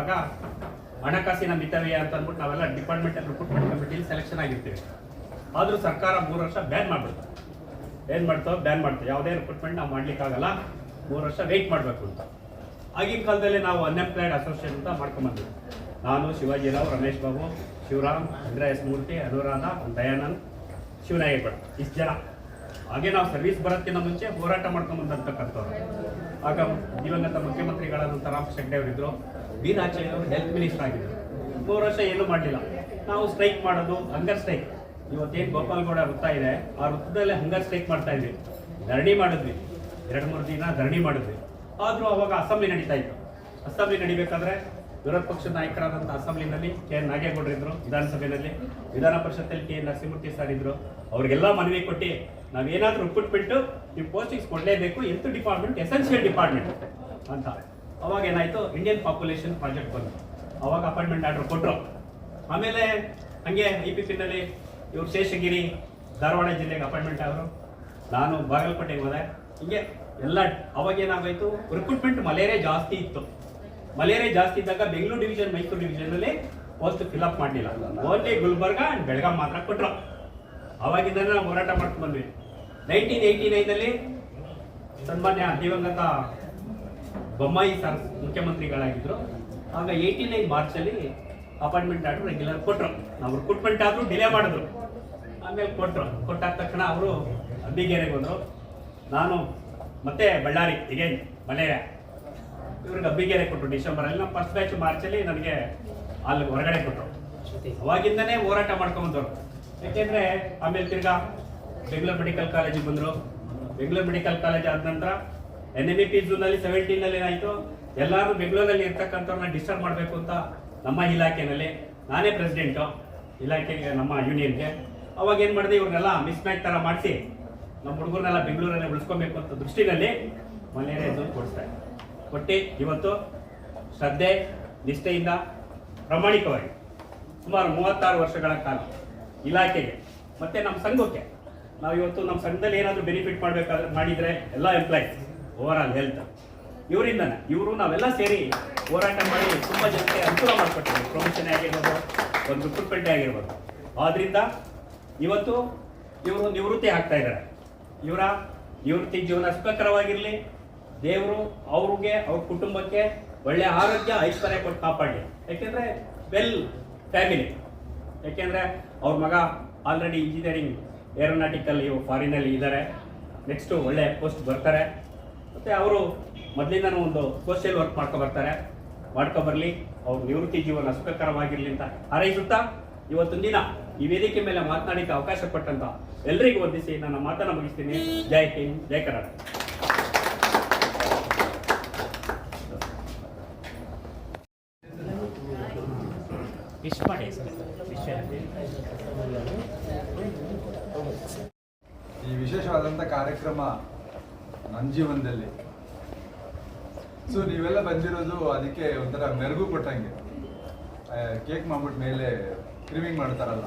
ಆಗ ಹಣಕಾಸಿನ ಮಿತವ್ಯಯ ಅಂತ ಅಂದ್ಬಿಟ್ಟು ನಾವೆಲ್ಲ ಡಿಪಾರ್ಟ್ಮೆಂಟ್ ರಿಕ್ರೂಟ್ಮೆಂಟ್ ಕಮಿಟಿಲಿ ಸೆಲೆಕ್ಷನ್ ಆಗಿರ್ತೀವಿ. ಆದರೂ ಸರ್ಕಾರ ಮೂರು ವರ್ಷ ಬ್ಯಾನ್ ಮಾಡ್ಬಿಡ್ತು ಏನು ಮಾಡ್ತಾವೆ ಬ್ಯಾನ್ ಮಾಡ್ತೀವಿ. ಯಾವುದೇ ರಿಕ್ರೂಟ್ಮೆಂಟ್ ನಾವು ಮಾಡಲಿಕ್ಕಾಗಲ್ಲ. ಮೂರು ವರ್ಷ ವೆಯ್ಟ್ ಮಾಡಬೇಕು ಅಂತ. ಆಗಿನ ಕಾಲದಲ್ಲಿ ನಾವು ಅನ್ಎಂಪ್ಲಾಯ್ಡ್ ಅಸೋಸಿಯೇಷನ್ ಅಂತ ಮಾಡ್ಕೊಂಬಂದ್ವಿ ನಾನು, ಶಿವಾಜಿರಾವ್, ರಮೇಶ್ ಬಾಬು, ಶಿವರಾಮ್ ಇಂದ್ರ ಎಸ್ ಮೂರ್ತಿ, ಅನುರಾಧ, ದಯಾನಂದ್ ಶಿವನಾಯಕ್ ಇಷ್ಟು ಜನ. ಹಾಗೆ ನಾವು ಸರ್ವಿಸ್ ಬರೋದಕ್ಕಿಂತ ಮುಂಚೆ ಹೋರಾಟ ಮಾಡ್ಕೊಂಬಂದಂತಕ್ಕಂಥವ್ರು ಆಗ ದಿವಂಗತ ಮುಖ್ಯಮಂತ್ರಿಗಳಾದಂಥ ರಾಮ್ ಶೆಟ್ಟಿ ಅವರಿದ್ರು ಬಿ ರಾಜಯ್ಯ ಅವರು ಹೆಲ್ತ್ ಮಿನಿಸ್ಟರ್ ಆಗಿದ್ದರು ಮೂರು ವರ್ಷ ಏನೂ ಮಾಡಲಿಲ್ಲ. ನಾವು ಸ್ಟ್ರೈಕ್ ಮಾಡೋದು ಹಂಗರ್ ಸ್ಟ್ರೈಕ್ ಇವತ್ತೇನು ಗೋಪಾಲ್ಗೌಡ ವೃತ್ತ ಇದೆ, ಆ ವೃತ್ತದಲ್ಲೇ ಹಂಗರ್ ಸ್ಟ್ರೈಕ್ ಮಾಡ್ತಾ ಇದ್ವಿ. ಧರಣಿ ಮಾಡಿದ್ವಿ. ಎರಡು, ಮೂರು ದಿನ ಧರಣಿ ಮಾಡಿದ್ವಿ. ಆದರೂ ಅವಾಗ ಅಸೆಂಬ್ಲಿ ನಡೀತಾ ಇತ್ತು. ಅಸೆಂಬ್ಲಿ ನಡಿಬೇಕಾದ್ರೆ ವಿರೋಧ ಪಕ್ಷದ ನಾಯಕರಾದಂಥ ಅಸೆಂಬ್ಲಿನಲ್ಲಿ ಕೆ ಎನ್ ಇದ್ರು ವಿಧಾನಸಭೆಯಲ್ಲಿ ವಿಧಾನ ಪರಿಷತ್ತಲ್ಲಿ ಕೆ ಎನ್ ನರಸಿಂಹಮೂರ್ತಿ ಸರ್ ಇದ್ರು. ಅವ್ರಿಗೆಲ್ಲ ಮನವಿ ಕೊಟ್ಟು ನಾವೇನಾದರೂ ಕೊಟ್ಬಿಟ್ಟು ನೀವು ಪೋಸ್ಟಿಂಗ್ಸ್ ಕೊಡಲೇಬೇಕು ಎಂತ ಡಿಪಾರ್ಟ್ಮೆಂಟ್ ಎಸೆನ್ಷಿಯಲ್ ಡಿಪಾರ್ಟ್ಮೆಂಟ್ ಅಂತ. ಅವಾಗ ಏನಾಯ್ತು? ಇಂಡಿಯನ್ ಪಾಪ್ಯುಲೇಷನ್ ಪ್ರಾಜೆಕ್ಟ್ ಬಂತು. ಅವಾಗ ಅಪಾಯಿಂಟ್ಮೆಂಟ್ ಆರ್ಡರ್ ಕೊಟ್ಟರು ಆಮೇಲೆ ಹಂಗೆ ಐ ಪಿ ಪಿನಲ್ಲಿ ಇವರು ಶೇಷಗಿರಿ, ಧಾರವಾಡ ಜಿಲ್ಲೆಗೆ ಅಪಾಯಿಂಟ್ಮೆಂಟ್ ಆದರು. ನಾನು ಬಾಗಲಕೋಟೆಗೆ ಹೋದೆ. ಹಿಂಗೆ ಎಲ್ಲ ಅವಾಗ ಏನಾಗೋಯ್ತು? ರಿಕ್ರೂಟ್ಮೆಂಟ್ ಮಲೇರಿಯಾ ಜಾಸ್ತಿ ಇತ್ತು. ಮಲೇರಿಯಾ ಜಾಸ್ತಿ ಇದ್ದಾಗ ಬೆಂಗಳೂರು ಡಿವಿಷನ್ ಮೈಸೂರು ಡಿವಿಷನಲ್ಲಿ ಪೋಸ್ಟ್ ಫಿಲಪ್ ಮಾಡಲಿಲ್ಲ. ಓನ್ಲಿ ಗುಲ್ಬರ್ಗ ಆ್ಯಂಡ್ ಬೆಳಗಾಂ ಮಾತ್ರ ಕೊಟ್ಟರು ಅವಾಗಿಂದ ನಾವು ಹೋರಾಟ ಮಾಡ್ಕೊಂಡು ಬಂದ್ವಿ. ನೈನ್ಟೀನ್ ಏಯ್ಟಿ ನೈನಲ್ಲಿ ಸನ್ಮಾನ್ಯ ದಿವಂಗತ ಬೊಮ್ಮಾಯಿ ಸರ್ ಮುಖ್ಯಮಂತ್ರಿಗಳಾಗಿದ್ದರು ಆಗ ಏಯ್ಟಿ ನೈನ್ ಮಾರ್ಚಲ್ಲಿ ಅಪಾಯಿಂಟ್ಮೆಂಟ್ ಆರ್ಡರ್ ರೆಗ್ಯುಲರ್ ಕೊಟ್ಟರು ನಾವು ರಿಕ್ರೂಟ್ಮೆಂಟ್ ಆದರೂ ಡಿಲೇ ಮಾಡಿದ್ರು. ಆಮೇಲೆ ಕೊಟ್ಟರು ಕೊಟ್ಟಾದ ತಕ್ಷಣ ಅವರು ಅಬ್ಬಿಗೆರೆಗೆ ಬಂದರು ನಾನು ಮತ್ತೆ ಬಳ್ಳಾರಿ ಇಗೇನ್ ಮಲೇರಿಯಾ ಇವ್ರಿಗೆ ಅಬ್ಬಿಗೆರೆ ಕೊಟ್ಟರು ಡಿಸೆಂಬರಲ್ಲಿ ನಮ್ಮ ಫಸ್ಟ್ ಬ್ಯಾಚ್ ಮಾರ್ಚಲ್ಲಿ ನನಗೆ ಅಲ್ಲಿ ಹೊರಗಡೆ ಕೊಟ್ಟರು ಅವಾಗಿಂದನೇ ಹೋರಾಟ ಮಾಡ್ಕೊಂಬಂದವರು ಯಾಕೆಂದರೆ ಆಮೇಲೆ ತಿರ್ಗಾ ಬೆಂಗಳೂರು ಮೆಡಿಕಲ್ ಕಾಲೇಜಿಗೆ ಬಂದರು. ಬೆಂಗಳೂರು ಮೆಡಿಕಲ್ ಕಾಲೇಜ್ ಆದ ನಂತರ ಎನ್ ಎಂ ಇ ಪಿ ಜೂನಲ್ಲಿ ಸೆವೆಂಟೀನಲ್ಲಿ ಏನಾಯಿತು ಎಲ್ಲರೂ ಬೆಂಗಳೂರಲ್ಲಿ ಇರ್ತಕ್ಕಂಥವ್ರನ್ನ ಡಿಸ್ಟರ್ಬ್ ಮಾಡಬೇಕು ಅಂತ ನಮ್ಮ ಇಲಾಖೆನಲ್ಲಿ. ನಾನೇ ಪ್ರೆಸಿಡೆಂಟು ಇಲಾಖೆಗೆ, ನಮ್ಮ ಯೂನಿಯನ್ಗೆ ಅವಾಗ ಏನು ಮಾಡಿದೆ? ಇವ್ರನ್ನೆಲ್ಲ ಮಿಸ್ ಥರ ಮಾಡಿಸಿ ನಮ್ಮ ಹುಡುಗರನ್ನೆಲ್ಲ ಬೆಂಗಳೂರಲ್ಲೇ ಉಳಿಸ್ಕೊಬೇಕು ಅಂತ ದೃಷ್ಟಿನಲ್ಲಿ ಮಲೇರಿಯಾ ಜೋನ್ ಕೊಡಿಸ್ತಾರೆ ಕೊಟ್ಟು ಇವತ್ತು ಶ್ರದ್ಧೆ, ನಿಷ್ಠೆಯಿಂದ ಪ್ರಾಮಾಣಿಕವಾಗಿ ಸುಮಾರು ಮೂವತ್ತಾರು ವರ್ಷಗಳ ಕಾಲ ಇಲಾಖೆಗೆ, ಮತ್ತೆ ನಮ್ಮ ಸಂಘಕ್ಕೆ. ನಾವು ಇವತ್ತು ನಮ್ಮ ಸಂಘದಲ್ಲಿ ಏನಾದರೂ ಬೆನಿಫಿಟ್ ಮಾಡಬೇಕಾದ್ರೆ ಮಾಡಿದರೆ ಎಲ್ಲ ಎಂಪ್ಲಾಯೀಸ್ ಓವರ್ ಆಲ್ ಹೆಲ್ತ್ ಇವರಿಂದನೇ, ಇವರು ನಾವೆಲ್ಲ ಸೇರಿ ಹೋರಾಟ ಮಾಡಿ ತುಂಬ ಜನಕ್ಕೆ ಅನುಕೂಲ ಮಾಡಿಕೊಟ್ಟಿದ್ದೀವಿ. ಪ್ರಮೋಷನ್ ಆಗಿರ್ಬೋದು, ಒಂದು ರಿಕ್ರೂಟ್ಮೆಂಟೇ ಆಗಿರ್ಬೋದು. ಆದ್ರಿಂದ ಇವತ್ತು ಇವರು ನಿವೃತ್ತಿ ಆಗ್ತಾ ಇದ್ದಾರೆ. ಇವರ ನಿವೃತ್ತಿ ಜೀವನ ಸುಖಕರವಾಗಿರಲಿ. ದೇವರು ಅವ್ರಿಗೆ, ಅವ್ರ ಕುಟುಂಬಕ್ಕೆ ಒಳ್ಳೆ ಆರೋಗ್ಯ, ಐಶ್ವರ್ಯ ಕೊಟ್ಟು ಕಾಪಾಡಲಿ. ಯಾಕೆಂದ್ರೆ ವೆಲ್ ಫ್ಯಾಮಿಲಿ ಯಾಕೆಂದ್ರೆ, ಅವ್ರ ಮಗ ಆಲ್ರೆಡಿ ಇಂಜಿನಿಯರಿಂಗ್ ಏರೋನಾಟಿಕಲ್ ಇವು ಫಾರಿನಲ್ಲಿ ಇದ್ದಾರೆ. ನೆಕ್ಸ್ಟು ಒಳ್ಳೆ ಪೋಸ್ಟ್ ಬರ್ತಾರೆ. ಮತ್ತು ಅವರು ಮೊದಲಿಂದನೂ ಒಂದು ಸೋಷಿಯಲ್ ವರ್ಕ್ ಮಾಡ್ಕೊ ಬರ್ತಾರೆ. ಮಾಡ್ಕೊ ಬರಲಿ, ಅವ್ರ ನಿವೃತ್ತಿ ಜೀವನ ಸುಖಕರವಾಗಿರಲಿ ಅಂತ ಹಾರೈಸುತ್ತಾ, ಇವತ್ತೊಂದು ದಿನ ಈ ವೇದಿಕೆ ಮೇಲೆ ಮಾತನಾಡಲಿಕ್ಕೆ ಅವಕಾಶ ಕೊಟ್ಟಂತ ಎಲ್ರಿಗೂ ವಂದಿಸಿ ನನ್ನ ಮಾತನ್ನು ಮುಗಿಸ್ತೀನಿ. ಜೈ ಹಿಂದ್, ಜೈ ಕರ್ನಾಟಕ ಈ ವಿಶೇಷವಾದಂಥ ಕಾರ್ಯಕ್ರಮ ನನ್ನ ಜೀವನದಲ್ಲಿ ಸೊ ನೀವೆಲ್ಲ ಬಂದಿರೋದು ಅದಕ್ಕೆ ಒಂಥರ ಮೆರಗು ಕೊಟ್ಟಂಗೆ. ಕೇಕ್ ಮಾಡ್ಬಿಟ್ಟು ಮೇಲೆ ಕ್ರೀಮಿಂಗ್ ಮಾಡ್ತಾರಲ್ಲ,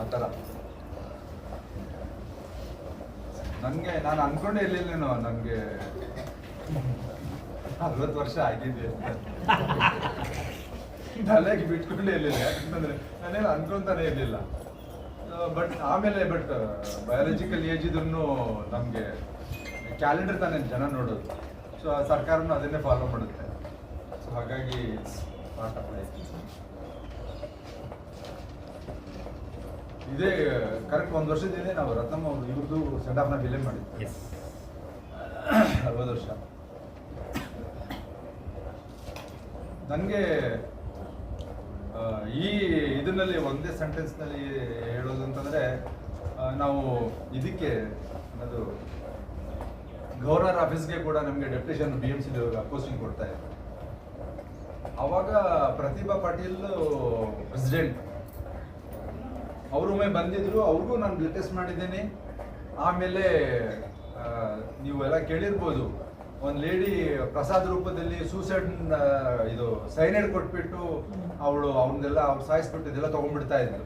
ಆ ಥರ. ನನಗೆ ನಾನು ಅನ್ಕೊಂಡೇ ಇರಲಿಲ್ಲೇನೋ ನನಗೆ ಅರವತ್ತು ವರ್ಷ ಆಗಿದೆ ತಲೆಗೆ ಬಿಟ್ಕೊಂಡೇ ಇರಲಿಲ್ಲ, ಯಾಕಂತಂದ್ರೆ ನಾನೇನು ಅನ್ಕೊಂತಾನೆ ಇರಲಿಲ್ಲ. ಬಟ್ ಆಮೇಲೆ ಬಟ್ ಬಯಾಲಜಿಕಲ್ ಏಜ್ ಇದ್ರೂ ನಮಗೆ ಕ್ಯಾಲೆಂಡರ್ ತಾನೇ ಜನ ನೋಡೋದು. ಸೊ ಸರ್ಕಾರನೂ ಅದನ್ನೇ ಫಾಲೋ ಮಾಡುತ್ತೆ. ಸೊ ಹಾಗಾಗಿ ಪಾಠ ಇದೇ ಕರೆಕ್ಟ್ ಒಂದು ವರ್ಷದಿಂದ ನಾವು ರತ್ನಮ್ಮ ಅವರು ಇವ್ರದ್ದು ಸೆಂಡ್ ಆಫ್ನ ಬಿಲೆ ಮಾಡಿದ್ವಿ ಅರವತ್ತು ವರ್ಷ. ನನಗೆ ಈ ಇದರಲ್ಲಿ ಒಂದೇ ಸೆಂಟೆನ್ಸ್ನಲ್ಲಿ ಹೇಳೋದು ಅಂತಂದರೆ ನಾವು ಇದಕ್ಕೆ ಅದು ಗವರ್ನರ್ ಆಫೀಸ್ಗೆ ಕೂಡ ನಮಗೆ deputation B M C posting ಕೊಡ್ತಾ ಇದ್ದಾರೆ. ಅವಾಗ ಪ್ರತಿಭಾ ಪಾಟೀಲ್ ಪ್ರೆಸಿಡೆಂಟ್. ಅವರೊಮ್ಮೆ ಬಂದಿದ್ರು, ಅವ್ರಿಗೂ ನಾನು ರಿಕ್ವೆಸ್ಟ್ ಮಾಡಿದ್ದೇನೆ. ಆಮೇಲೆ ನೀವೆಲ್ಲ ಕೇಳಿರ್ಬೋದು, ಒಂದು ಲೇಡಿ ಪ್ರಸಾದ ರೂಪದಲ್ಲಿ ಸೂಸೈಡ್ ಇದು ಸೈನೈಡ್ ಕೊಟ್ಬಿಟ್ಟು ಅವಳು ಅವನ್ನೆಲ್ಲ ಅವ್ರು ಸಾಯಿಸ್ಬಿಟ್ಟು ಇದೆಲ್ಲ ತೊಗೊಂಡ್ಬಿಡ್ತಾ ಇದ್ರು.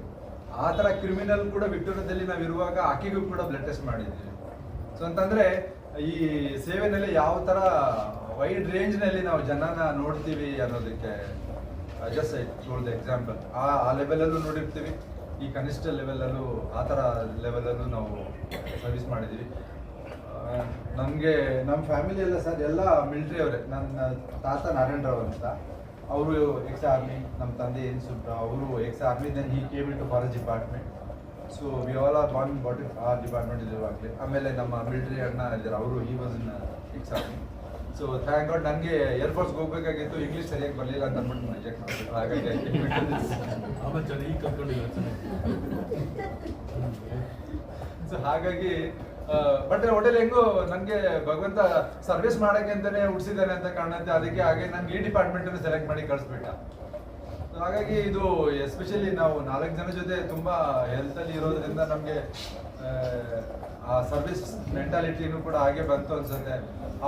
ಆ ಥರ ಕ್ರಿಮಿನಲ್ ಕೂಡ ವಿಕ್ಟೋರಿಯಾದಲ್ಲಿ ನಾವು ಇರುವಾಗ ಆಕೆಗೂ ಕೂಡ ಬ್ಲಡ್ ಟೆಸ್ಟ್ ಮಾಡಿದ್ದೀವಿ ಸೊ ಅಂತಂದ್ರೆ ಈ ಸೇವೆನಲ್ಲಿ ಯಾವ ತರ ವೈಡ್ ರೇಂಜ್ನಲ್ಲಿ ನಾವು ಜನನ ನೋಡ್ತೀವಿ ಅನ್ನೋದಕ್ಕೆ ಜಸ್ಟ್ ಐ ಟೋಲ್ಡ್ ಎಕ್ಸಾಂಪಲ್ ಆ ಆ ಲೆವೆಲಲ್ಲೂ ನೋಡಿರ್ತೀವಿ. ಈ ಕನಿಷ್ಠ ಲೆವೆಲಲ್ಲೂ ಆ ಥರ ಲೆವೆಲಲ್ಲೂ ನಾವು ಸರ್ವಿಸ್ ಮಾಡಿದ್ದೀವಿ. ನಮಗೆ ನಮ್ಮ ಫ್ಯಾಮಿಲಿ ಎಲ್ಲ ಸರ್, ಎಲ್ಲ ಮಿಲ್ಟ್ರಿ ಅವರೇ. ನನ್ನ ತಾತ ನಾರಾಯಣರಾವ್ ಅಂತ. ಅವರು ಎಕ್ಸ್ ಆರ್ಮಿ ನಮ್ಮ ತಂದೆ ಏನು ಸುಬ್ರ, ಅವರು ex army then he came to forest department so we all are born brought ಆ ಡಿಪಾರ್ಟ್ಮೆಂಟ್ ಇರುವಾಗಲೇ ಆಮೇಲೆ ನಮ್ಮ ಮಿಲಿಟರಿ ಅಣ್ಣ ಇದ್ದಾರೆ ಅವರು ಈ ವಾಸ್ ಇನ್ ಫಿಕ್ಸ್ ಆಗಿ ಸೊ ಥ್ಯಾಂಕ್ ಗಾಡ್ ನನಗೆ ಏರ್ಫೋರ್ಸ್ಗೆ ಹೋಗಬೇಕಾಗಿತ್ತು ಇಂಗ್ಲೀಷ್ ಸರಿಯಾಗಿ ಬರಲಿಲ್ಲ ಅಂತ ಅಂದ್ಬಿಟ್ಟು ರಿಜೆಕ್ಟ್ ಚೆಕ್ ಹಾಗಾಗಿ into this. ಆಮೇಲೆ ಚೆನ್ನಾಗಿ ಸೊ ಹಾಗಾಗಿ ಬಟ್ ಹೋಟೆಲ್ ಹೆಂಗೋ ನನಗೆ ಭಗವಂತ ಸರ್ವಿಸ್ ಮಾಡೋಕ್ಕೆ ಅಂತಲೇ ಹುಡ್ಸಿದ್ದಾನೆ ಅಂತ ಕಾಣುತ್ತೆ. ಅದಕ್ಕೆ ಹಾಗೆ ನಂಗೆ ಈ ಡಿಪಾರ್ಟ್ಮೆಂಟನ್ನು ಸೆಲೆಕ್ಟ್ ಮಾಡಿ ಕಳಿಸ್ಬಿಟ್ಟ. ಹಾಗಾಗಿ ಇದು ಎಸ್ಪೆಷಲಿ ನಾವು ನಾಲ್ಕು ಜನ ಜೊತೆ ತುಂಬಾ ಹೆಲ್ತ್ ಅಲ್ಲಿ ಇರೋದ್ರಿಂದ ನಮಗೆ, ಆ ಸರ್ವಿಸ್ ಮೆಂಟಾಲಿಟಿನೂ ಕೂಡ ಹಾಗೆ ಬಂತು ಅನ್ಸುತ್ತೆ.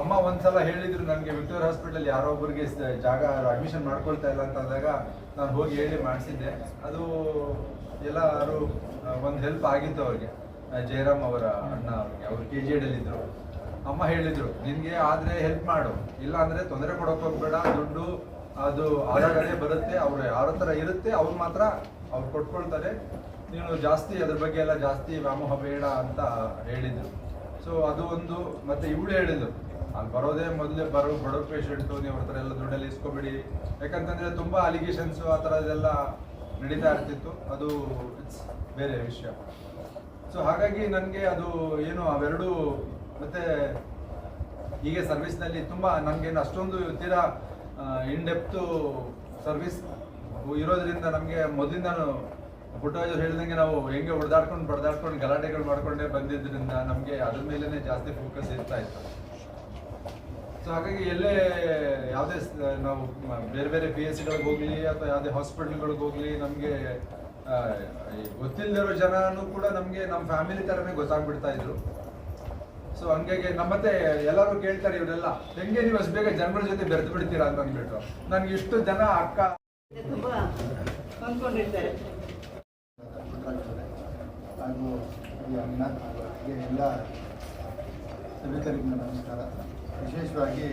ಅಮ್ಮ ಒಂದ್ಸಲ ಹೇಳಿದ್ರು ನನಗೆ ವಿಕ್ಟೋರಿಯಾ ಹಾಸ್ಪಿಟಲ್ ಯಾರೋ ಒಬ್ಬರಿಗೆ ಜಾಗ ಅಡ್ಮಿಷನ್ ಮಾಡ್ಕೊಳ್ತಾ ಇಲ್ಲ ಅಂತ ಅಂದಾಗ ನಾನು ಹೋಗಿ ಹೇಳಿ ಮಾಡಿಸಿದ್ದೆ. ಅದು ಎಲ್ಲರೂ ಒಂದು ಹೆಲ್ಪ್ ಆಗಿತ್ತು ಅವ್ರಿಗೆ. ಜಯರಾಮ್ ಅವರ ಅಣ್ಣ ಅವ್ರಿಗೆ. ಅವ್ರು ಕೆ ಜಿ ಇದ್ರು. ಅಮ್ಮ ಹೇಳಿದ್ರು, ನಿನಗೆ ಆದ್ರೆ ಹೆಲ್ಪ್ ಮಾಡು. ಇಲ್ಲ ಅಂದ್ರೆ ತೊಂದರೆ ಕೊಡೋಕೆ ಹೋಗ್ಬೇಡ. ದುಡ್ಡು ಅದು ಆದಾಗಲೇ ಬರುತ್ತೆ, ಅವ್ರು ಯಾರ ಥರ ಇರುತ್ತೆ, ಅವ್ರು ಮಾತ್ರ ಅವ್ರು ಕೊಟ್ಕೊಳ್ತಾರೆ. ನೀನು ಜಾಸ್ತಿ ಅದ್ರ ಬಗ್ಗೆ ಎಲ್ಲ ಜಾಸ್ತಿ ವ್ಯಾಮೋಹ ಬೇಡ ಅಂತ ಹೇಳಿದ್ರು. ಸೊ ಅದು ಒಂದು, ಮತ್ತೆ ಇವಳು ಹೇಳಿದ್ರು ಅಲ್ಲಿ ಬರೋದೇ ಮೊದಲೇ ಬರೋ ಬಡೋ ಪೇಷಂಟು ನೀವು ಅವ್ರ ಥರ ಎಲ್ಲ ದುಡ್ಡಲ್ಲಿ ಇಸ್ಕೊಬೇಡಿ. ಯಾಕಂತಂದ್ರೆ ತುಂಬಾ ಅಲಿಗೇಷನ್ಸ್ ಆ ಥರದ್ದೆಲ್ಲ ನಡೀತಾ ಇರ್ತಿತ್ತು. ಅದು ಇಟ್ಸ್ ಬೇರೆ ವಿಷಯ. ಸೊ ಹಾಗಾಗಿ ನನಗೆ ಅದು ಏನು ಅವೆರಡು, ಮತ್ತೆ ಹೀಗೆ ಸರ್ವಿಸ್ನಲ್ಲಿ ತುಂಬ ನನಗೇನು ಅಷ್ಟೊಂದು ತೀರಾ ಇನ್ ಡೆಪ್ತು ಸರ್ವಿಸ್ ಇರೋದ್ರಿಂದ ನಮಗೆ ಮೊದಲಿಂದಾನು ಪುಟ್ಟರಾಜರು ಹೇಳಿದಂಗೆ ನಾವು ಹೆಂಗೆ ಹೊಡೆದಾಡ್ಕೊಂಡು ಬಡ್ದಾಡ್ಕೊಂಡು ಗಲಾಟೆಗಳು ಮಾಡ್ಕೊಂಡೇ ಬಂದಿದ್ದರಿಂದ ನಮಗೆ ಅದ್ರ ಮೇಲೇ ಜಾಸ್ತಿ ಫೋಕಸ್ ಇರ್ತಾ ಇತ್ತು. ಸೊ ಹಾಗಾಗಿ ಎಲ್ಲೇ ಯಾವುದೇ ನಾವು ಬೇರೆ ಬೇರೆ ಪಿ ಎಸ್ ಸಿಗಳಿಗೆ ಹೋಗಲಿ ಅಥವಾ ಯಾವುದೇ ಹಾಸ್ಪಿಟ್ಲ್ಗಳಿಗೆ ಹೋಗಲಿ ನಮಗೆ ಗೊತ್ತಿಲ್ಲದಿರೋ ಜನನೂ ಕೂಡ ನಮಗೆ ನಮ್ಮ ಫ್ಯಾಮಿಲಿ ಥರನೇ ಗೊತ್ತಾಗ್ಬಿಡ್ತಾ ಇದ್ರು. ಸೊ ಹಂಗಾಗಿ ನಮ್ಮತ್ತೆ ಎಲ್ಲರೂ ಕೇಳ್ತಾರೆ ಇವರೆಲ್ಲ ಹೆಂಗೆ ನೀವು ಅಷ್ಟು ಬೇಗ ಜನಗಳ ಜೊತೆ ಬೆರೆತು ಬಿಡ್ತೀರಾ? ಅಂತ ಅಂದ್ಬಿಟ್ಟು. ನನಗೆ ಇಷ್ಟು ಜನ ಅಕ್ಕ ತುಂಬಾ ಹೊಂದ್ಕೊಂಡಿರ್ತಾರೆ ಹಾಗೂ ಈ ಅಣ್ಣ ಹಾಗೂ ಹಾಗೆ ಎಲ್ಲ ಸಭಿಕರಿಗೂ ನಮಸ್ಕಾರ. ವಿಶೇಷವಾಗಿ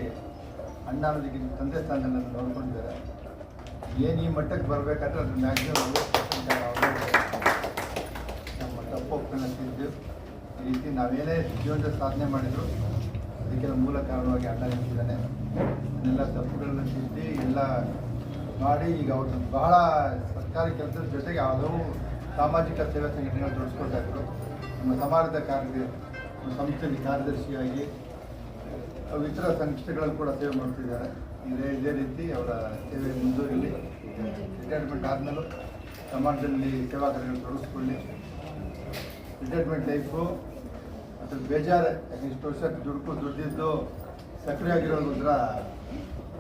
ಅಣ್ಣ ಅನ್ನೋದಕ್ಕೆ ತಂದೆ ಸ್ಥಾನದಲ್ಲಿ ನೋಡ್ಕೊಂಡಿದ್ದಾರೆ. ಏನು ಈ ಮಟ್ಟಕ್ಕೆ ಬರಬೇಕಾದ್ರೆ ಅದು ಮ್ಯಾಕ್ಸಿಮಮ್ ನಮ್ಮ ತಪ್ಪು ಒಪ್ಪಿನ ತಿದ್ದು ಈ ರೀತಿ ನಾವೇನೇ ಜೀವನದ ಸಾಧನೆ ಮಾಡಿದ್ರು ಅದಕ್ಕೆಲ್ಲ ಮೂಲ ಕಾರಣವಾಗಿ ಅಣ್ಣ ನಿಂತಿದ್ದಾನೆ. ಅದನ್ನೆಲ್ಲ ತಪ್ಪುಗಳನ್ನ ತಿದ್ದಿ ಎಲ್ಲ ಮಾಡಿ ಈಗ ಅವರು ಬಹಳ ಸರ್ಕಾರಿ ಕೆಲಸದ ಜೊತೆಗೆ ಹಲವು ಸಾಮಾಜಿಕ ಸೇವಾ ಸಂಘಟನೆಗಳು ತೊಡಸ್ಕೊಳ್ತಾ ಇದ್ರು. ನಮ್ಮ ಸಮಾಜದ ಕಾರ್ಯ ಸಂಸ್ಥೆಯಲ್ಲಿ ಕಾರ್ಯದರ್ಶಿಯಾಗಿ ಇತರ ಸಂಸ್ಥೆಗಳಲ್ಲಿ ಕೂಡ ಸೇವೆ ಮಾಡ್ತಿದ್ದಾರೆ. ಇದೇ ಇದೇ ರೀತಿ ಅವರ ಸೇವೆ ಮುಂದುವರಿಲಿ. ರಿಟೈರ್ಮೆಂಟ್ ಆದಮೇಲೂ ಸಮಾಜದಲ್ಲಿ ಸೇವಾ ಕಾರ್ಯಗಳು ತೊಡಗಿಸ್ಕೊಳ್ಳಿ. Retirement life ಬೇಜಾರೆ. ಯಾಕೆ ಇಷ್ಟು ವರ್ಷ ದುಡ್ಕು ದುಡ್ದಿದ್ದು ಒಂಥರ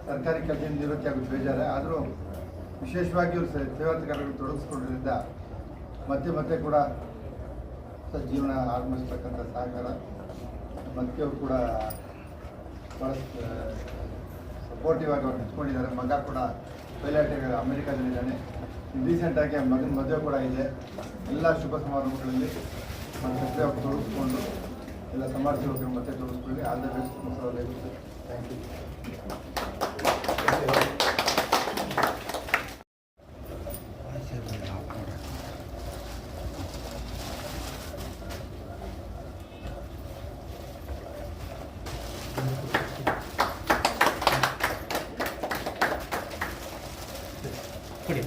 ಸರ್ಕಾರಿ ಕೆಲಸದಿಂದ ನಿವೃತ್ತಿ ಆಗೋದು ಬೇಜಾರೆ. ಆದರೂ ವಿಶೇಷವಾಗಿ ಇವರು ಸೇವಾ ಕಾರ್ಯಗಳು ತೊಡಗಿಸ್ಕೊಂಡ್ರಿಂದ ಮತ್ತೆ ಮತ್ತೆ ಕೂಡ ಜೀವನ ಆರಂಭಿಸ್ತಕ್ಕಂಥ ಸಹಕಾರ, ಮತ್ತೆ ಕೂಡ ಭಾಳ ಸಪೋರ್ಟಿವ್ ಆಗಿ ಅವ್ರು ನಿಂತ್ಕೊಂಡಿದ್ದಾರೆ. ಮಗ ಕೂಡ ಪೈಲಟ್ ಅಮೆರಿಕಾದಲ್ಲಿದ್ದಾನೆ. ರೀಸೆಂಟಾಗಿ ಮಗನ ಮದುವೆ ಕೂಡ ಇದೆ. ಎಲ್ಲ ಶುಭ ಸಮಾರಂಭಗಳಲ್ಲಿ ಅವ್ರು ತೊಡಗಿಸ್ಕೊಂಡು ಎಲ್ಲ ಸಮಾಜ ಮತ್ತೆ ತೋರಿಸ್ಕೊಳ್ಳಿ. All the best thank you ಕೊಡಿ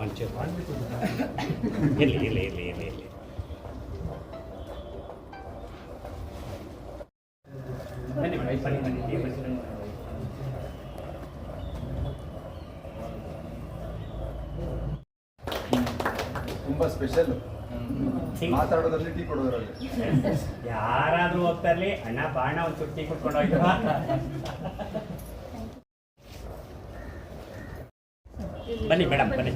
ಒಂಚೂರು ಇರಲಿ ಇರಲಿ ಇರಲಿ ಇರಲಿ ಇರಲಿ. ಬನ್ನಿ ಬನ್ನಿ ಬನ್ನಿ ಬನ್ನಿ ನೀವು ಸ್ಪೆಷಲ್ ಮಾತಾಡೋದ್ರಲ್ಲಿ ಟೀ ಕೊಡೋದ್ರಲ್ಲಿ. ಯಾರಾದ್ರೂ ಹೋಗ್ತಾ ಇರ್ಲಿ ಅಣ್ಣ ಬಾಣ ಒಂದು ಸುಟ್ಟಿ ಕುಟ್ಕೊಂಡು ಹೋಗಿ ಬನ್ನಿ ಮೇಡಮ್ ಬನ್ನಿ.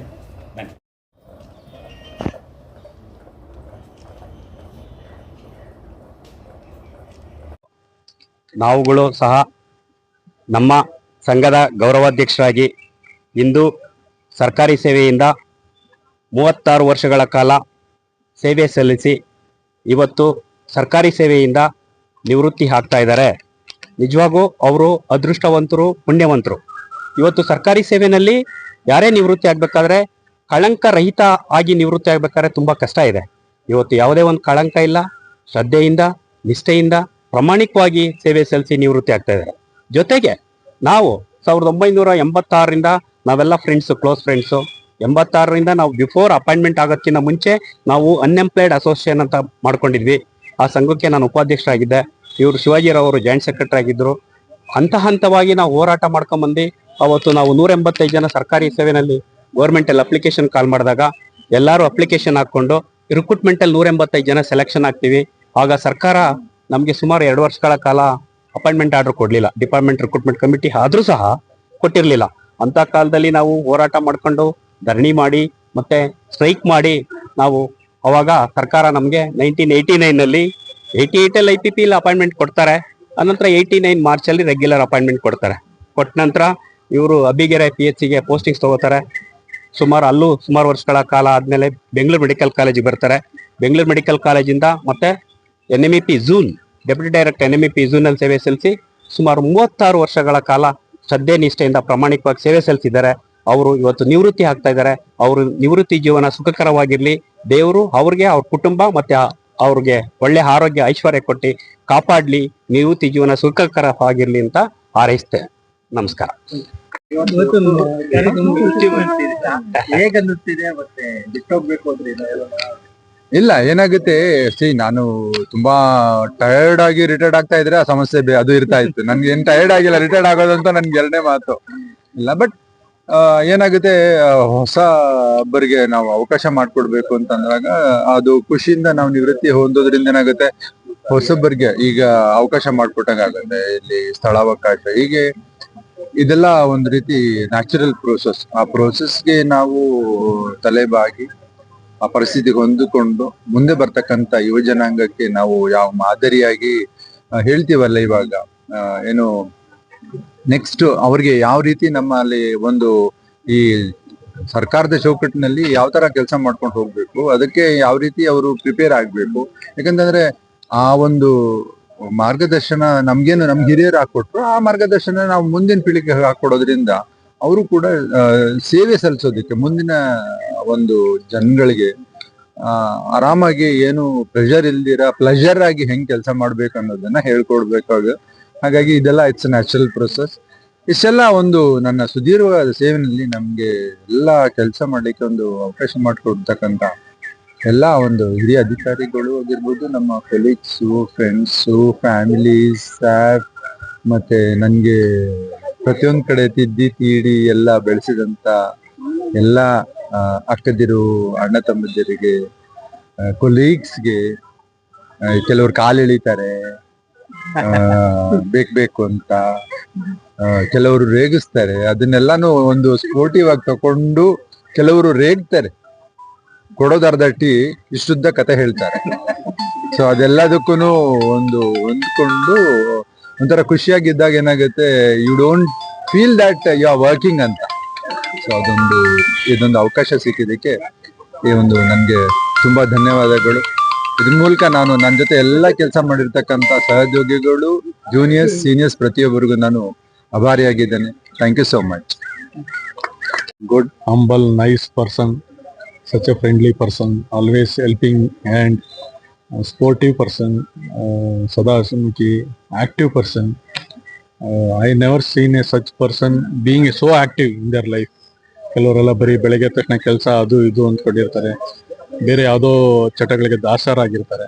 ನಾವುಗಳು ಸಹ ನಮ್ಮ ಸಂಘದ ಗೌರವಾಧ್ಯಕ್ಷರಾಗಿ ಇಂದು ಸರ್ಕಾರಿ ಸೇವೆಯಿಂದ ಮೂವತ್ತಾರು ವರ್ಷಗಳ ಕಾಲ ಸೇವೆ ಸಲ್ಲಿಸಿ ಇವತ್ತು ಸರ್ಕಾರಿ ಸೇವೆಯಿಂದ ನಿವೃತ್ತಿ ಆಗ್ತಾ ಇದ್ದಾರೆ. ನಿಜವಾಗೂ ಅವರು ಅದೃಷ್ಟವಂತರು, ಪುಣ್ಯವಂತರು. ಇವತ್ತು ಸರ್ಕಾರಿ ಸೇವೆಯಲ್ಲಿ ಯಾರೇ ನಿವೃತ್ತಿ ಆಗಬೇಕಾದ್ರೆ ಕಳಂಕ ರಹಿತ ಆಗಿ ನಿವೃತ್ತಿ ಆಗ್ಬೇಕಾದ್ರೆ ತುಂಬಾ ಕಷ್ಟ ಇದೆ. ಇವತ್ತು ಯಾವುದೇ ಒಂದು ಕಳಂಕ ಇಲ್ಲ. ಶ್ರದ್ಧೆಯಿಂದ, ನಿಷ್ಠೆಯಿಂದ ಪ್ರಾಮಾಣಿಕವಾಗಿ ಸೇವೆ ಸಲ್ಲಿಸಿ ನಿವೃತ್ತಿ ಆಗ್ತಾ ಇದ್ದಾರೆ. ಜೊತೆಗೆ ನಾವು ಸಾವಿರದ ಒಂಬೈನೂರ ಎಂಬತ್ತಾರರಿಂದ ನಾವೆಲ್ಲ ಫ್ರೆಂಡ್ಸು ಕ್ಲೋಸ್ ಫ್ರೆಂಡ್ಸು ಎಂಬತ್ತಾರರಿಂದ ನಾವು ಬಿಫೋರ್ ಅಪಾಯಿಂಟ್ಮೆಂಟ್ ಆಗೋಕ್ಕಿಂತ ಮುಂಚೆ ನಾವು ಅನ್ಎಂಪ್ಲಾಯ್ಡ್ ಅಸೋಸಿಯೇಷನ್ ಅಂತ ಮಾಡ್ಕೊಂಡಿದ್ವಿ. ಆ ಸಂಘಕ್ಕೆ ನಾನು ಉಪಾಧ್ಯಕ್ಷರಾಗಿದ್ದೆ. ಇವರು ಶಿವಾಜಿರವರು ಜಾಯಿಂಟ್ ಸೆಕ್ರೆಟರಿ ಆಗಿದ್ದರು ಹಂತ ಹಂತವಾಗಿ ನಾವು ಹೋರಾಟ ಮಾಡ್ಕೊಂಬಂದು ಅವತ್ತು ನಾವು ನೂರ ಎಂಬತ್ತೈದು ಜನ ಸರ್ಕಾರಿ ಸೇವೆನಲ್ಲಿ ಗೌರ್ಮೆಂಟಲ್ಲಿ ಅಪ್ಲಿಕೇಶನ್ ಕಾಲ್ ಮಾಡಿದಾಗ ಎಲ್ಲರೂ ಅಪ್ಲಿಕೇಶನ್ ಹಾಕ್ಕೊಂಡು ರಿಕ್ರೂಟ್ಮೆಂಟಲ್ಲಿ ನೂರ ಎಂಬತ್ತೈದು ಜನ ಸೆಲೆಕ್ಷನ್ ಆಗ್ತೀವಿ ಆಗ ಸರ್ಕಾರ ನಮಗೆ ಸುಮಾರು ಎರಡು ವರ್ಷಗಳ ಕಾಲ ಅಪಾಯಿಂಟ್ಮೆಂಟ್ ಆರ್ಡರ್ ಕೊಡಲಿಲ್ಲ. ಡಿಪಾರ್ಟ್ಮೆಂಟ್ ರಿಕ್ರೂಟ್ಮೆಂಟ್ ಕಮಿಟಿ ಆದರೂ ಸಹ ಕೊಟ್ಟಿರಲಿಲ್ಲ. ಅಂತ ಕಾಲದಲ್ಲಿ ನಾವು ಹೋರಾಟ ಮಾಡ್ಕೊಂಡು ಧರಣಿ ಮಾಡಿ ಮತ್ತೆ ಸ್ಟ್ರೈಕ್ ಮಾಡಿ ನಾವು ಅವಾಗ ಸರ್ಕಾರ ನಮಗೆ ನೈನ್ಟೀನ್ ಏಯ್ಟಿ ನೈನಲ್ಲಿ ಏಯ್ಟಿ ಏಯ್ಟಲ್ಲಿ ಐ ಪಿ ಪಿ ಅಪಾಯಿಂಟ್ಮೆಂಟ್ ಕೊಡ್ತಾರೆ. ಅನಂತರ ಏಯ್ಟಿ ನೈನ್ ಮಾರ್ಚಲ್ಲಿ ರೆಗ್ಯುಲರ್ ಅಪಾಯಿಂಟ್ಮೆಂಟ್ ಕೊಡ್ತಾರೆ. ಕೊಟ್ಟ ನಂತರ ಇವರು ಅಬ್ಬಿಗೆರೆ ಪಿ ಎಚ್ ಸಿಗೆ ಪೋಸ್ಟಿಂಗ್ಸ್ ತಗೋತಾರೆ. ಸುಮಾರು ಅಲ್ಲೂ ಸುಮಾರು ವರ್ಷಗಳ ಕಾಲ ಆದಮೇಲೆ ಬೆಂಗಳೂರು ಮೆಡಿಕಲ್ ಕಾಲೇಜಿಗೆ ಬರ್ತಾರೆ. ಬೆಂಗಳೂರು ಮೆಡಿಕಲ್ ಕಾಲೇಜಿಂದ ಮತ್ತೆ N M E P zone deputy director N M E P ಝೂನಲ್ಲಿ ಸೇವೆ ಸಲ್ಲಿಸಿ ಸುಮಾರು ಮೂವತ್ತಾರು ವರ್ಷಗಳ ಕಾಲ ಶ್ರದ್ಧೆ ನಿಷ್ಠೆಯಿಂದ ಪ್ರಾಮಾಣಿಕವಾಗಿ ಸೇವೆ ಸಲ್ಲಿಸಿದ್ದಾರೆ. ಅವರು ಇವತ್ತು ನಿವೃತ್ತಿ ಆಗ್ತಾ ಇದ್ದಾರೆ. ಅವರು ನಿವೃತ್ತಿ ಜೀವನ ಸುಖಕರವಾಗಿರ್ಲಿ. ದೇವರು ಅವ್ರಿಗೆ, ಅವ್ರ ಕುಟುಂಬ ಮತ್ತೆ ಅವ್ರಿಗೆ ಒಳ್ಳೆ ಆರೋಗ್ಯ, ಐಶ್ವರ್ಯ ಕೊಟ್ಟು ಕಾಪಾಡ್ಲಿ. ನಿವೃತ್ತಿ ಜೀವನ ಸುಖಕರವಾಗಿರ್ಲಿ ಅಂತ ಹಾರೈಸ್ತೆ ನಮಸ್ಕಾರ. ಹೇಗೆ ಮತ್ತೆ ಬಿಟ್ಟೋಗ್ಬೇಕು ಅಂದ್ರೆ ಇಲ್ಲ, ಏನಾಗುತ್ತೆ ಸಿ ನಾನು ತುಂಬಾ ಟಯರ್ಡ್ ಆಗಿ ರಿಟೈರ್ಡ್ ಆಗ್ತಾ ಇದ್ರೆ ಆ ಸಮಸ್ಯೆ ಅದು ಇರ್ತಾ ಇತ್ತು. ನನ್ಗೆ ಏನ್ ಟಯರ್ಡ್ ಆಗಿಲ್ಲ ರಿಟೈರ್ಡ್ ಆಗೋದಂತ ನನ್ಗೆ ಎರಡನೇ ಮಾತು. ಇಲ್ಲ ಬಟ್ ಏನಾಗುತ್ತೆ ಹೊಸ ಒಬ್ಬರಿಗೆ ನಾವು ಅವಕಾಶ ಮಾಡ್ಕೊಡ್ಬೇಕು ಅಂತ ಅಂದಾಗ ಅದು ಖುಷಿಯಿಂದ ನಾವು ನಿವೃತ್ತಿ ಹೊಂದೋದ್ರಿಂದ ಏನಾಗುತ್ತೆ ಹೊಸಬರಿಗೆ ಈಗ ಅವಕಾಶ ಆಗುತ್ತೆ ಇಲ್ಲಿ ಸ್ಥಳಾವಕಾಶ, ಹೀಗೆ ಇದೆಲ್ಲ ಒಂದ್ ರೀತಿ ನ್ಯಾಚುರಲ್ ಪ್ರೋಸೆಸ್ ಆ ಪ್ರೋಸೆಸ್ಗೆ ನಾವು ತಲೆಬಾಗಿ ಆ ಪರಿಸ್ಥಿತಿಗೆ ಹೊಂದಿಕೊಂಡು ಮುಂದೆ ಬರ್ತಕ್ಕಂಥ ಯುವ ಜನಾಂಗಕ್ಕೆ ನಾವು ಯಾವ ಮಾದರಿಯಾಗಿ ಹೇಳ್ತೀವಲ್ಲ ಇವಾಗ ಏನು ನೆಕ್ಸ್ಟ್ ಅವ್ರಿಗೆ ಯಾವ ರೀತಿ ನಮ್ಮಲ್ಲಿ ಒಂದು ಈ ಸರ್ಕಾರದ ಚೌಕಟ್ಟಿನಲ್ಲಿ ಯಾವ ತರ ಕೆಲಸ ಮಾಡ್ಕೊಂಡು ಹೋಗ್ಬೇಕು, ಅದಕ್ಕೆ ಯಾವ ರೀತಿ ಅವರು ಪ್ರಿಪೇರ್ ಆಗ್ಬೇಕು, ಯಾಕಂತಂದ್ರೆ ಆ ಒಂದು ಮಾರ್ಗದರ್ಶನ ನಮ್ಗೇನು ನಮ್ ಹಿರಿಯರು ಹಾಕೊಟ್ರು, ಆ ಮಾರ್ಗದರ್ಶನ ನಾವು ಮುಂದಿನ ಪೀಳಿಗೆ ಹಾಕೊಡೋದ್ರಿಂದ ಅವರು ಕೂಡ ಸೇವೆ ಸಲ್ಲಿಸೋದಕ್ಕೆ, ಮುಂದಿನ ಒಂದು ಜನಗಳಿಗೆ ಆರಾಮಾಗಿ ಏನು ಪ್ರೆಷರ್ ಇಲ್ದಿರ ಪ್ಲೆಜರ್ ಆಗಿ ಹೆಂಗ್ ಕೆಲಸ ಮಾಡ್ಬೇಕು ಅನ್ನೋದನ್ನ ಹೇಳ್ಕೊಡ್ಬೇಕಾಗ ಹಾಗಾಗಿ ಇದೆಲ್ಲ ಇಟ್ಸ್ ನ್ಯಾಚುರಲ್ ಪ್ರೊಸೆಸ್ ಇಷ್ಟೆಲ್ಲ ಒಂದು ನನ್ನ ಸುದೀರ್ಘವಾದ ಸೇವೆನಲ್ಲಿ ನಮ್ಗೆ ಎಲ್ಲ ಕೆಲಸ ಮಾಡ್ಲಿಕ್ಕೆ ಒಂದು ಅವಕಾಶ ಮಾಡಿಕೊಡ್ತಕ್ಕಂತ ಎಲ್ಲ ಒಂದು ಹಿರಿಯ ಅಧಿಕಾರಿಗಳು ಆಗಿರ್ಬೋದು, ನಮ್ಮ ಕೊಲೀಗ್ಸು ಫ್ರೆಂಡ್ಸು ಫ್ಯಾಮಿಲೀಸ್ ಸ್ಟಾಫ್ ಮತ್ತೆ ನನ್ಗೆ ಪ್ರತಿಯೊಂದು ಕಡೆ ತಿದ್ದಿ, ತೀಡಿ ಎಲ್ಲ ಬೆಳೆಸಿದಂತ ಎಲ್ಲ ಅಕ್ಕದಿರು, ಅಣ್ಣ ತಮ್ಮಂದಿರಿಗೆ ಕೊಲೀಗ್ಸ್ಗೆ ಕೆಲವರು ಕಾಲೆಳಿತಾರೆ ಎಳಿತಾರೆ. ಬೇಕ್ ಬೇಕು ಅಂತ. ಕೆಲವರು ರೇಗಿಸ್ತಾರೆ. ಅದನ್ನೆಲ್ಲಾನು ಒಂದು ಸ್ಪೋರ್ಟಿವ್ ಆಗಿ ತಕೊಂಡು ಕೆಲವರು ರೇಗ್ತಾರೆ. ಕೊಡೋದರ್ದಟ್ಟಿ ಇಷ್ಟುದ್ದ ಕತೆ ಹೇಳ್ತಾರೆ. ಸೊ ಅದೆಲ್ಲದಕ್ಕೂ ಒಂದು ಹೊಂದ್ಕೊಂಡು ಒಂಥರ ಖುಷಿಯಾಗಿದ್ದಾಗ ಏನಾಗುತ್ತೆ you don't feel that you are working ಅಂತ. ಸೊ ಅದೊಂದು, ಇದೊಂದು ಅವಕಾಶ ಸಿಕ್ಕಿದ್ದಕ್ಕೆ ಈ ಒಂದು ನನಗೆ ತುಂಬ ಧನ್ಯವಾದಗಳು. ಇದ್ರ ಮೂಲಕ ನಾನು ನನ್ನ ಜೊತೆ ಎಲ್ಲ ಕೆಲಸ ಮಾಡಿರ್ತಕ್ಕಂಥ ಸಹೋದ್ಯೋಗಿಗಳು ಜೂನಿಯರ್ಸ್ ಸೀನಿಯರ್ಸ್ ಪ್ರತಿಯೊಬ್ಬರಿಗೂ ನಾನು ಆಭಾರಿಯಾಗಿದ್ದೇನೆ. Thank you so much good humble nice person such a friendly person always helping and sportive person ಸದಾ ಸಮುಖಿ active person I never seen a such person being a so active in their life ಕೆಲವರೆಲ್ಲ ಬರೀ ಬೆಳಗ್ಗೆ ತಕ್ಷಣ ಕೆಲಸ, ಅದು ಇದು ಅಂದ್ಕೊಂಡಿರ್ತಾರೆ ಬೇರೆ ಯಾವುದೋ ಚಟಗಳಿಗೆ ದಾಸರಾಗಿರ್ತಾರೆ.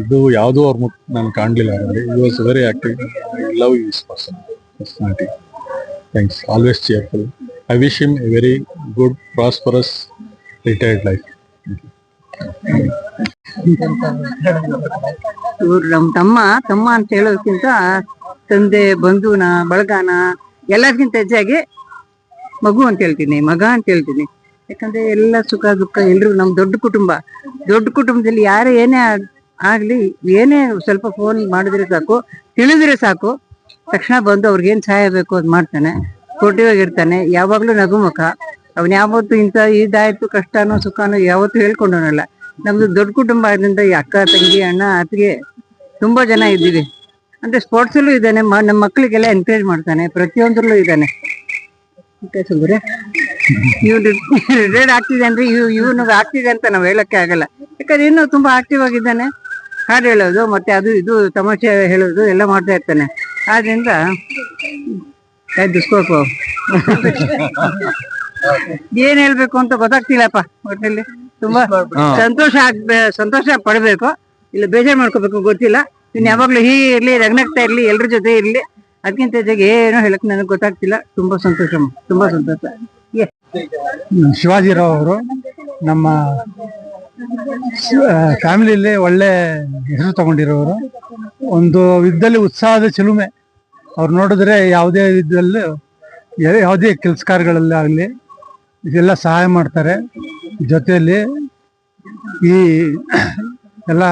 ಇದು ಯಾವುದೂ ಅವ್ರ ಮುಖ ನಾನು ಕಾಣಲಿಲ್ಲ ಅವರಲ್ಲಿ you was very active I love his person personality thanks always cheerful I wish him a very good prosperous retired life ಇವ್ರು ನಮ್ಮ ತಮ್ಮ ತಮ್ಮ ಅಂತ ಹೇಳೋದಕ್ಕಿಂತ ತಂದೆ, ಬಂಧುನ, ಬಳಗಾನ ಎಲ್ಲದಕ್ಕಿಂತ ಹೆಚ್ಚಾಗಿ ಮಗು ಅಂತ ಹೇಳ್ತೀನಿ, ಮಗ ಅಂತ ಹೇಳ್ತೀನಿ. ಯಾಕಂದ್ರೆ ಎಲ್ಲ ಸುಖ ದುಃಖ ಎಲ್ರು ನಮ್ ದೊಡ್ಡ ಕುಟುಂಬ. ದೊಡ್ಡ ಕುಟುಂಬದಲ್ಲಿ ಯಾರೇ ಏನೇ ಆಗ್- ಆಗ್ಲಿ, ಏನೇ ಸ್ವಲ್ಪ ಫೋನ್ ಮಾಡಿದ್ರೆ ಸಾಕು, ತಿಳಿದ್ರೆ ಸಾಕು. ತಕ್ಷಣ ಬಂದು ಅವ್ರಿಗೇನ್ ಸಹಾಯ ಬೇಕು ಅದ್ ಮಾಡ್ತಾನೆ. ಇರ್ತಾನೆ ಯಾವಾಗ್ಲೂ ನಗುಮುಖ ಅವ್ನ ಯಾವತ್ತು ಇಂಥ ಇದಾಯ್ತು, ಕಷ್ಟನೋ ಸುಖನೋ ಯಾವತ್ತು ಹೇಳ್ಕೊಂಡವನಲ್ಲ. ನಮ್ದು ದೊಡ್ಡ ಕುಟುಂಬ ಆದ್ರಿಂದ ಅಕ್ಕ, ತಂಗಿ, ಅಣ್ಣ ಅತ್ತಿಗೆ ತುಂಬಾ ಜನ ಇದ್ದೀವಿ. ಅಂದ್ರೆ ಸ್ಪೋರ್ಟ್ಸ್ ಅಲ್ಲೂ ಇದ್ದಾನೆ ನಮ್ಮ ಮಕ್ಕಳಿಗೆಲ್ಲ ಎನ್ಕರೇಜ್ ಮಾಡ್ತಾನೆ, ಪ್ರತಿಯೊಂದ್ರಲ್ಲೂ ಇದ್ದಾನೆ. ಸುಂದರ? ಇವ್ನು ರಿಟೈರ್ಡ್ ಆಗ್ತಿದೆ ಅಂದ್ರೆ ಇವ್ ಇವನಿಗೆ ಆಗ್ತಿದೆ ಅಂತ ನಾವು ಹೇಳಕ್ಕೆ ಆಗಲ್ಲ. ಯಾಕಂದ್ರೆ ಇನ್ನು ತುಂಬಾ ಆಕ್ಟಿವ್ ಆಗಿದ್ದಾನೆ. ಹಾಡು ಹೇಳೋದು ಮತ್ತೆ ಅದು ಇದು ತಮಾಷೆ ಹೇಳೋದು ಎಲ್ಲ ಮಾಡ್ತಾ ಇರ್ತಾನೆ. ಆದ್ರಿಂದ ದುಸ್ಕೋಕು. ಏನ್ ಹೇಳ್ಬೇಕು ಅಂತ ಗೊತ್ತಾಗ್ತಿಲ್ಲಪ್ಪ ಒಟ್ಟಿನಲ್ಲಿ ತುಂಬಾ ಸಂತೋಷ ಆಗ್ಬೇ ಸಂತೋಷ ಪಡ್ಬೇಕು. ಇಲ್ಲ ಬೇಜಾರ್ ಮಾಡ್ಕೋಬೇಕು ಗೊತ್ತಿಲ್ಲ. ಇನ್ ಯಾವಾಗ್ಲೂ ಹೀಗೆ ಇರ್ಲಿ ರಗ್ನಾಗ್ತಾ ಇರ್ಲಿ ಎಲ್ರ ಜೊತೆ ಇರ್ಲಿ. ಅದಕ್ಕಿಂತ ಹೆಚ್ಚಾಗಿ ಏನು ಹೇಳಕ್ ನನಗೆ ಗೊತ್ತಾಗ್ತಿಲ್ಲ. ತುಂಬಾ ಸಂತೋಷ. ತುಂಬಾ ಸಂತೋಷ. ಶಿವಾಜಿರಾವ್ ಅವರು ನಮ್ಮ ಫ್ಯಾಮಿಲಿಯಲ್ಲಿ ಒಳ್ಳೆ ಹೆಸರು ತಗೊಂಡಿರೋರು. ಒಂದು ವಿಧದಲ್ಲಿ ಉತ್ಸಾಹದ ಚಿಲುಮೆ. ಅವ್ರು ನೋಡಿದ್ರೆ ಯಾವುದೇ ವಿಧದಲ್ಲೂ ಯಾವುದೇ ಕೆಲಸ ಕಾರ್ಯಗಳಲ್ಲಿ ಆಗಲಿ, ಇದೆಲ್ಲ ಸಹಾಯ ಮಾಡ್ತಾರೆ. ಜೊತೆಯಲ್ಲಿ ಈ ಎಲ್ಲ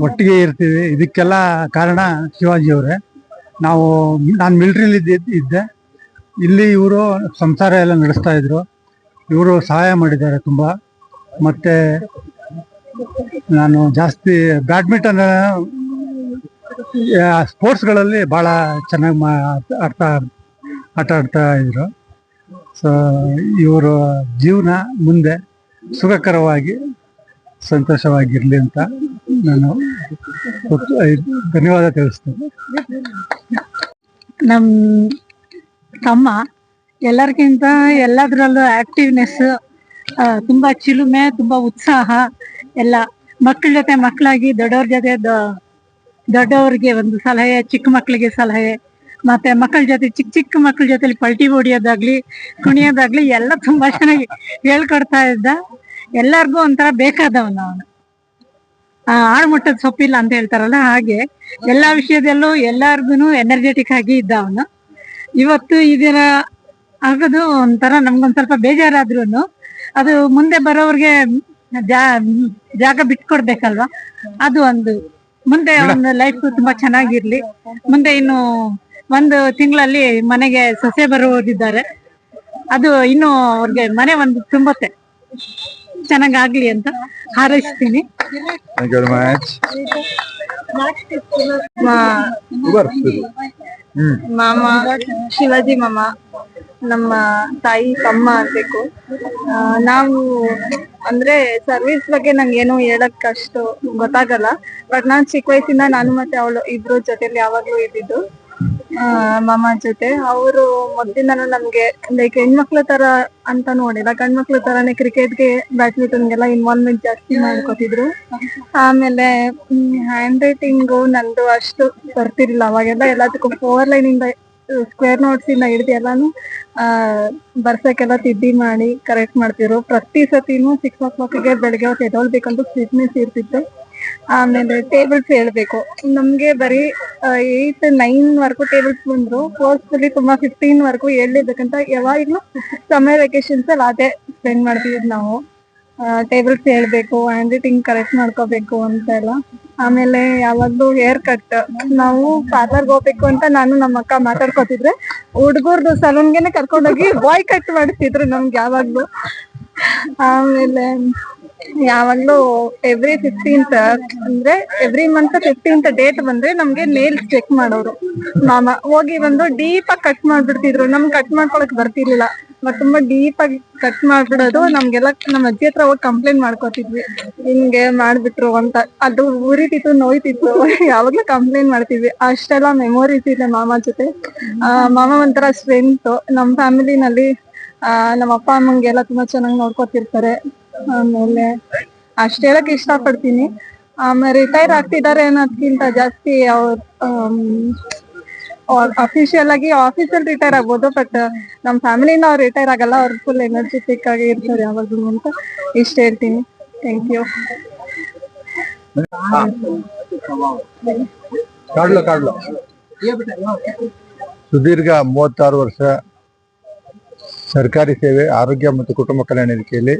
ಒಟ್ಟಿಗೆ ಇರ್ತೀವಿ. ಇದಕ್ಕೆಲ್ಲ ಕಾರಣ ಶಿವಾಜಿ ಅವರೇ ನಾವು ನಾನು ಮಿಲ್ಟ್ರಿಲಿ ಇದ್ದೆ ಇಲ್ಲಿ ಇವರು ಸಂಸಾರ ಎಲ್ಲ ನಡೆಸ್ತಾ ಇದ್ರು. ಇವರು ಸಹಾಯ ಮಾಡಿದ್ದಾರೆ ತುಂಬ. ಮತ್ತೆ ನಾನು ಜಾಸ್ತಿ ಬ್ಯಾಡ್ಮಿಂಟನ್ ಸ್ಪೋರ್ಟ್ಸ್ಗಳಲ್ಲಿ ಭಾಳ ಚೆನ್ನಾಗಿ ಮಾ, ಆಡ್ತಾ, ಆಟ ಆಡ್ತಾ ಇದ್ರು. ಸೊ ಇವರ ಜೀವನ ಮುಂದೆ ಸುಖಕರವಾಗಿ, ಸಂತೋಷವಾಗಿರಲಿ ಅಂತ ನಾನು ಧನ್ಯವಾದ ತಿಳಿಸ್ತೇನೆ. ನಮ್ ತಮ್ಮ ಎಲ್ಲರಿಗಿಂತ ಎಲ್ಲದರಲ್ಲೂ ಆಕ್ಟಿವ್ನೆಸ್ ತುಂಬಾ ಚಿಲುಮೆ, ತುಂಬಾ ಉತ್ಸಾಹ, ಎಲ್ಲ ಮಕ್ಕಳ ಜೊತೆ ಮಕ್ಕಳಾಗಿ ದೊಡ್ಡವ್ರ ಜೊತೆ ದೊಡ್ಡವ್ರಿಗೆ ಒಂದು ಸಲಹೆ, ಚಿಕ್ಕ ಮಕ್ಕಳಿಗೆ ಸಲಹೆ, ಮತ್ತೆ ಮಕ್ಕಳ ಜೊತೆ ಚಿಕ್ಕ ಚಿಕ್ಕ ಮಕ್ಕಳ ಜೊತೆ ಪಲ್ಟಿ ಹೊಡಿಯೋದಾಗ್ಲಿ, ಕುಣಿಯೋದಾಗ್ಲಿ, ಎಲ್ಲ ತುಂಬಾ ಚೆನ್ನಾಗಿ ಹೇಳ್ಕೊಡ್ತಾ ಇದ್ದ. ಎಲ್ಲರಿಗೂ ಒಂಥರ ಬೇಕಾದವನು ಅವನು. ಆಳ್ಮುಟ್ಟದ ಸೊಪ್ಪಿಲ್ಲ ಅಂತ ಹೇಳ್ತಾರಲ್ಲ ಹಾಗೆ ಎಲ್ಲಾ ವಿಷಯದಲ್ಲೂ ಎಲ್ಲಾರ್ಗು ಎನರ್ಜೆಟಿಕ್ ಆಗಿ ಇದ್ದ ಅವನು. ಇವತ್ತು ಇದರ ಆಗೋದು ಒಂಥರ ನಮ್ಗೊಂದ್ ಸ್ವಲ್ಪ ಬೇಜಾರಾದ್ರು ಅದು ಮುಂದೆ ಬರೋರ್ಗೆ ಜಾ- ಜಾಗ ಬಿಟ್ಕೊಡ್ಬೇಕಲ್ವಾ? ಅದು ಒಂದು. ಮುಂದೆ ಒಂದು ಲೈಫ್ ತುಂಬಾ ಚೆನ್ನಾಗಿರ್ಲಿ. ಮುಂದೆ ಇನ್ನು ಒಂದು ತಿಂಗಳಲ್ಲಿ ಮನೆಗೆ ಸೊಸೆ ಬರುವುದಿದ್ದಾರೆ ಅದು ಇನ್ನು ಅವ್ರಿಗೆ ಮನೆ ಒಂದು ತುಂಬುತ್ತೆ. ಚೆನ್ನಾಗಾಗ್ಲಿ ಅಂತ ಹಾರೈಸ್ತೀನಿ. ಮಾ ಮಾಮ ಶಿವಾಜಿ ಮಾಮ ನಮ್ಮ ತಾಯಿ ತಮ್ಮ ಅನ್ಬೇಕು ಆ, ನಾವು ಅಂದ್ರೆ ಸರ್ವಿಸ್ ಬಗ್ಗೆ ನಂಗೆ ಏನು ಹೇಳಕ್ ಅಷ್ಟು ಗೊತ್ತಾಗಲ್ಲ. ಬಟ್ ನಾನ್ ಚಿಕ್ಕ ವಯಸ್ಸಿಂದ ನಾನು ಮತ್ತೆ ಅವಳು ಇಬ್ರು ಜೊತೆಲಿ ಯಾವಾಗ್ಲೂ ಇದ್ದಿದ್ದು. ಮಾಮ ಜೊತೆ. ಅವರು ಮೊದ್ಲಿಂದಾನು ನಮ್ಗೆ ಲೈಕ್ ಹೆಣ್ಮಕ್ಳ ತರ ಅಂತ ನೋಡಿಲ್ಲ. ಗಂಡ್ಮಕ್ಳ ತರಾನೇ ಕ್ರಿಕೆಟ್ಗೆ ಬ್ಯಾಡ್ಮಿಂಟನ್ಗೆಲ್ಲ ಇನ್ವಾಲ್ವ್ಮೆಂಟ್ ಜಾಸ್ತಿ ಮಾಡ್ಕೊತಿದ್ರು. ಆಮೇಲೆ ಹ್ಯಾಂಡ್ ರೈಟಿಂಗು ನಂದು ಅಷ್ಟು ಬರ್ತಿರ್ಲಿಲ್ಲ. ಅವಾಗೆಲ್ಲ ಎಲ್ಲದಕ್ಕೂ ಫೋರ್ ಲೈನ್ ಇಂದ ಸ್ಕ್ವೇರ್ ನೋಟ್ಸ್ ಇಂದ ಹಿಡ್ದು ಎಲ್ಲಾನು ಆ ಬರ್ಸಕ್ಕೆಲ್ಲ ತಿದ್ದಿ ಮಾಡಿ ಕರೆಕ್ಟ್ ಮಾಡ್ತಿದ್ರು. ಪ್ರತಿ ಸತಿನೂ ಸಿಕ್ಸ್ ಓ ಕ್ಲಾಕ್ಗೆ ಬೆಳಗ್ಗೆ ಹೊತ್ತು ಎದೊಳ್ಬೇಕಂತ ಫಿಟ್ನೆಸ್ ಇರ್ತಿತ್ತು. ಆಮೇಲೆ ಟೇಬಲ್ಸ್ ಹೇಳ್ಬೇಕು. ನಮ್ಗೆ ಬರೀ ಏಟ್ ನೈನ್ ವರ್ಗು ಟೇಬಲ್ಸ್ ಬಂದ್ರು ಅಲ್ಲಿ ತುಂಬಾ ಫಿಫ್ಟೀನ್ ವರ್ಗು ಹೇಳ್ಲೇಬೇಕಂತ ಯಾವಾಗ್ಲೂ ಸಮಯ ವೆಕೇಶನ್ಸ್ ಅಲ್ಲಿ ಅದೇ ಸ್ಪೆಂಡ್ ಮಾಡ್ತಿದ್ವಿ ನಾವು. ಟೇಬಲ್ಸ್ ಹೇಳ್ಬೇಕು ಹ್ಯಾಂಡ್ ರೈಟಿಂಗ್ ಕರೆಕ್ಟ್ ಮಾಡ್ಕೋಬೇಕು ಅಂತ ಎಲ್ಲ. ಆಮೇಲೆ ಯಾವಾಗ್ಲೂ ಹೇರ್ ಕಟ್ ನಾವು ಪಾರ್ಲರ್ ಹೋಗ್ಬೇಕು ಅಂತ ನಾನು ನಮ್ಮ ಅಕ್ಕ ಮಾತಾಡ್ಕೋತಿದ್ರೆ, ಹುಡುಗರ್ದು ಸಲೂನ್ಗೆನೆ ಕರ್ಕೊಂಡೋಗಿ ಬಾಯ್ ಕಟ್ ಮಾಡ್ತಿದ್ರು ನಮ್ಗೆ ಯಾವಾಗ್ಲೂ. ಆಮೇಲೆ ಯಾವಾಗ್ಲೂ ಎವ್ರಿ ಫಿಫ್ಟೀನ್ತ್ ಅಂದ್ರೆ ಎವ್ರಿ ಮಂತ್ ಫಿಫ್ಟೀನ್ತ್ ಡೇಟ್ ಬಂದ್ರೆ ನಮ್ಗೆ ನೇಲ್ಸ್ ಚೆಕ್ ಮಾಡೋರು. ಮಾಮ ಹೋಗಿ ಬಂದು ಡೀಪ್ ಆಗಿ ಕಟ್ ಮಾಡ್ಬಿಡ್ತಿದ್ರು. ನಮ್ಗೆ ಕಟ್ ಮಾಡ್ಕೊಳಕ್ ಬರ್ತಿರ್ಲಿಲ್ಲ. ಮತ್ ತುಂಬಾ ಡೀಪ್ ಆಗಿ ಕಟ್ ಮಾಡ್ಬಿಡೋದು ನಮ್ಗೆಲ್ಲ ನಮ್ಮ ಅಜ್ಜಿ ಹತ್ರ ಹೋಗಿ ಕಂಪ್ಲೇಂಟ್ ಮಾಡ್ಕೋತಿದ್ವಿ. ಹಿಂಗೆ ಮಾಡ್ಬಿಟ್ರು ಅಂತ. ಅದು ಉರಿತಿತ್ತು, ನೋಯ್ತಿತ್ತು. ಯಾವಾಗ್ಲೂ ಕಂಪ್ಲೇಂಟ್ ಮಾಡ್ತಿದ್ವಿ. ಅಷ್ಟೆಲ್ಲ ಮೆಮೊರೀಸ್ ಇದೆ ಮಾಮ ಜೊತೆ. ಮಾಮ ಒಂಥರ ಸ್ಟ್ರೆಂತ್ ನಮ್ ಫ್ಯಾಮಿಲಿನಲ್ಲಿ ನಮ್ಮ ಅಪ್ಪ ಅಮ್ಮಂಗೆಲ್ಲ ತುಂಬಾ ಚೆನ್ನಾಗಿ ನೋಡ್ಕೊತಿರ್ತಾರೆ. ಆಮೇಲೆ ಅಷ್ಟ್ ಹೇಳಕ್ ಇಷ್ಟ ಪಡ್ತೀನಿ ಆಮೇಲೆ ರಿಟೈರ್ ಆಗ್ತಿದ್ದಾರೆ ಅನ್ನೋದ್ಕಿಂತ ಜಾಸ್ತಿ ಅವ್ರ ಅಫಿಷಿಯಲ್ ಆಗಿ ಆಫೀಸಲ್ಲಿ ರಿಟೈರ್ ಆಗ್ಬೋದು ಬಟ್ ನಮ್ಮ ಫ್ಯಾಮಿಲಿಯಿಂದ ಅವ್ರು ರಿಟೈರ್ ಆಗಲ್ಲ. ಅವ್ರು ಫುಲ್ ಎನರ್ಜೆಟಿಕ್ ಆಗಿ ಇರ್ತಾರೆ ಯಾವಾಗಲೂ ಅಂತ ಇಷ್ಟ ಹೇಳ್ತೀನಿ. ಥ್ಯಾಂಕ್ ಯು ಸುದೀರ್ಘ ಮೂವತ್ತಾರು ವರ್ಷ ಸರ್ಕಾರಿ ಸೇವೆ, ಆರೋಗ್ಯ ಮತ್ತು ಕುಟುಂಬ ಕಲ್ಯಾಣ ಇಲಾಖೆಯಲ್ಲಿ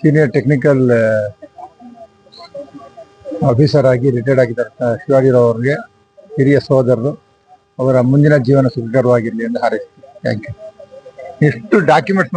ಸೀನಿಯರ್ ಟೆಕ್ನಿಕಲ್ ಆಫೀಸರ್ ಆಗಿ ರಿಟೈರ್ಡ್ ಆಗಿದ್ದಾರೆ ಶಿವಾಜಿರಾವ್ ಅವರಿಗೆ. ಹಿರಿಯ ಸಹೋದರರು ಅವರ ಮುಂದಿನ ಜೀವನ ಸುಖಕರವಾಗಿರಲಿ ಎಂದು ಹಾರೈಸ್ತೀನಿ. ಥ್ಯಾಂಕ್ ಯು ಎಷ್ಟು ಡಾಕ್ಯುಮೆಂಟ್ಸ್